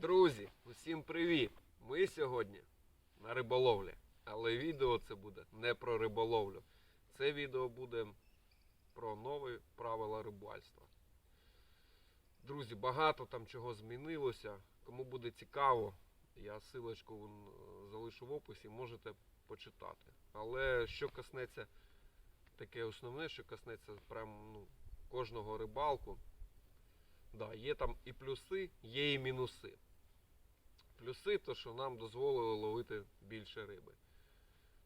Друзі, усім привіт! Ми сьогодні на риболовлі. Але відео це буде не про риболовлю. Це відео буде про нові правила рибальства. Друзі, багато там чого змінилося. Кому буде цікаво, я силочку е, залишу в описі, можете почитати. Але що коснеться таке основне, що коснеться прям ну, кожного рибалку. Да, є там і плюси, є і мінуси. Плюси, то що нам дозволили ловити більше риби.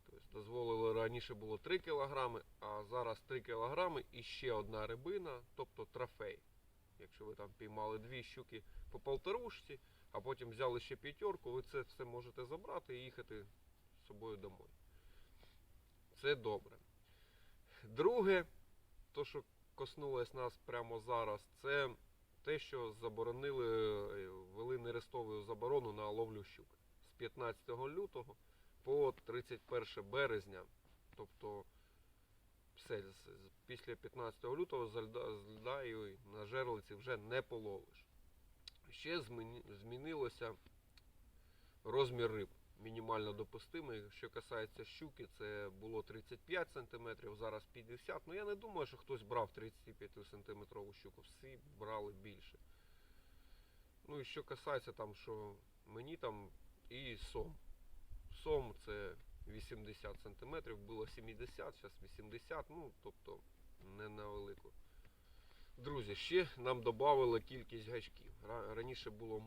Тобто дозволили раніше було 3 кг, а зараз 3 кг і ще одна рибина, тобто трофей. Якщо ви там піймали дві щуки по полторушці, а потім взяли ще п'ятерку, ви це все можете забрати і їхати з собою домой. Це добре. Друге, то, що коснулось нас прямо зараз, це те, що заборонили, е, ввели нерестову заборону на ловлю щук з 15 лютого по 31 березня. Тобто все, після 15 лютого з льда, і на жерлиці вже не половиш. Ще змінилося розмір риб. Мінімально допустимий. Що касається щуки, це було 35 см, зараз 50 Ну я не думаю, що хтось брав 35 сантиметрову щуку. Всі брали більше. Ну і що касається там, що мені там і сом. Сом це 80 см, було 70, зараз 80, ну тобто не на велику. Друзі, ще нам додали кількість гачків. Раніше було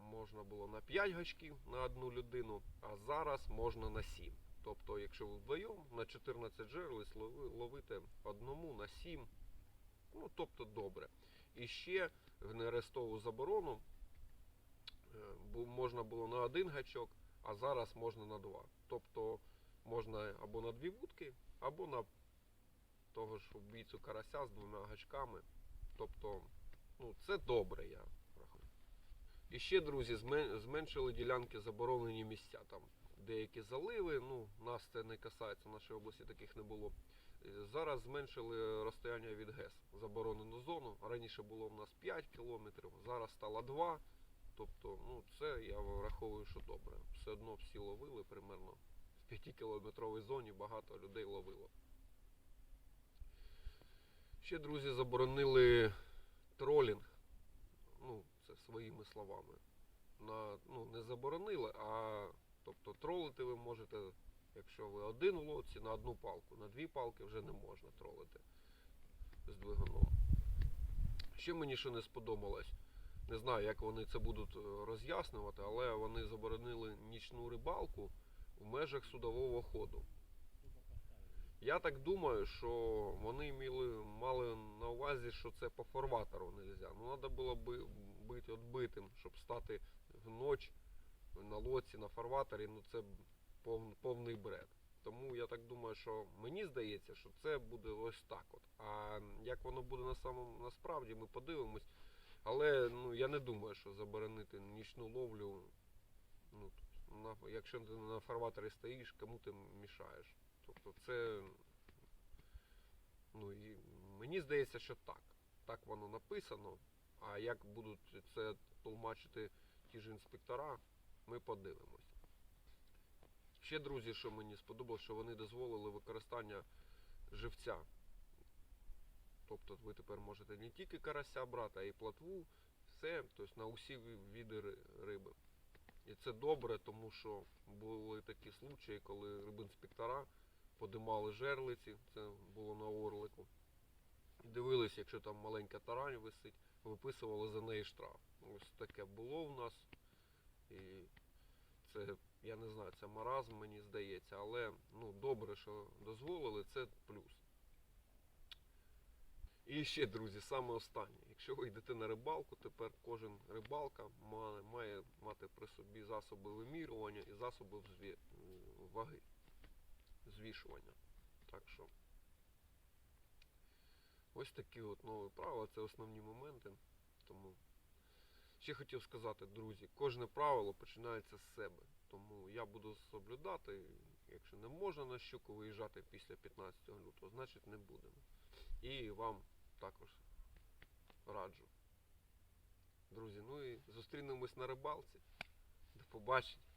можна було на 5 гачків на одну людину, а зараз можна на 7. Тобто, якщо ви вдвоєм на 14 жерлиць лови- ловите одному на 7, ну тобто добре. І ще в нерестову заборону е, можна було на один гачок, а зараз можна на два. Тобто можна або на дві вудки, або на того ж вбійцю карася з двома гачками. Тобто, ну, це добре, я. І ще, друзі, зменшили ділянки заборонені місця. Там деякі заливи, ну, нас це не касається, в нашій області таких не було. Е, Зараз зменшили розстояння від ГЕС, заборонену зону. Раніше було в нас 5 кілометрів, зараз стало 2. Тобто, ну, це я враховую, що добре. Все одно всі ловили примерно в 5 кілометровій зоні багато людей ловило. Ще, друзі, заборонили тролінг. Своїми словами. На, ну, не заборонили, а тобто тролити ви можете, якщо ви один в лодці, на одну палку. На дві палки вже не можна тролити з двигуном. Ще мені що не сподобалось. Не знаю, як вони це будуть е, роз'яснювати, але вони заборонили нічну рибалку в межах судового ходу. Я так думаю, що вони мали, мали на увазі, що це по фарватеру не можна. Ну, треба було би бути відбитим, щоб стати в ніч на лодці, на фарватері, ну це пов- повний бред. Тому я так думаю, що мені здається, що це буде ось так от. А як воно буде на самому насправді, ми подивимось. Але ну, я не думаю, що заборонити нічну ловлю. Ну, на, якщо ти на фарватері стоїш, кому ти мішаєш. Тобто це. Ну і мені здається, що так. Так воно написано. А як будуть це тлумачити ті ж інспектора, ми подивимось. Ще, друзі, що мені сподобалось, що вони дозволили використання живця. Тобто ви тепер можете не тільки карася брати, а й платву, все, тобто на усі види риби. І це добре, тому що були такі случаї, коли рибінспектора подимали жерлиці, це було на орлику. І дивились, якщо там маленька тарань висить, виписували за неї штраф. Ось таке було в нас. І це, я не знаю, це маразм, мені здається, але ну, добре, що дозволили, це плюс. І ще, друзі, саме останнє. Якщо ви йдете на рибалку, тепер кожен рибалка має, має мати при собі засоби вимірювання і засоби ваги, звішування. Так що ось такі от нові правила, це основні моменти. Тому ще хотів сказати, друзі, кожне правило починається з себе. Тому я буду соблюдати. Якщо не можна на щуку виїжджати після 15 лютого, значить не будемо. І вам також раджу. Друзі, ну і зустрінемось на рибалці. До побачення.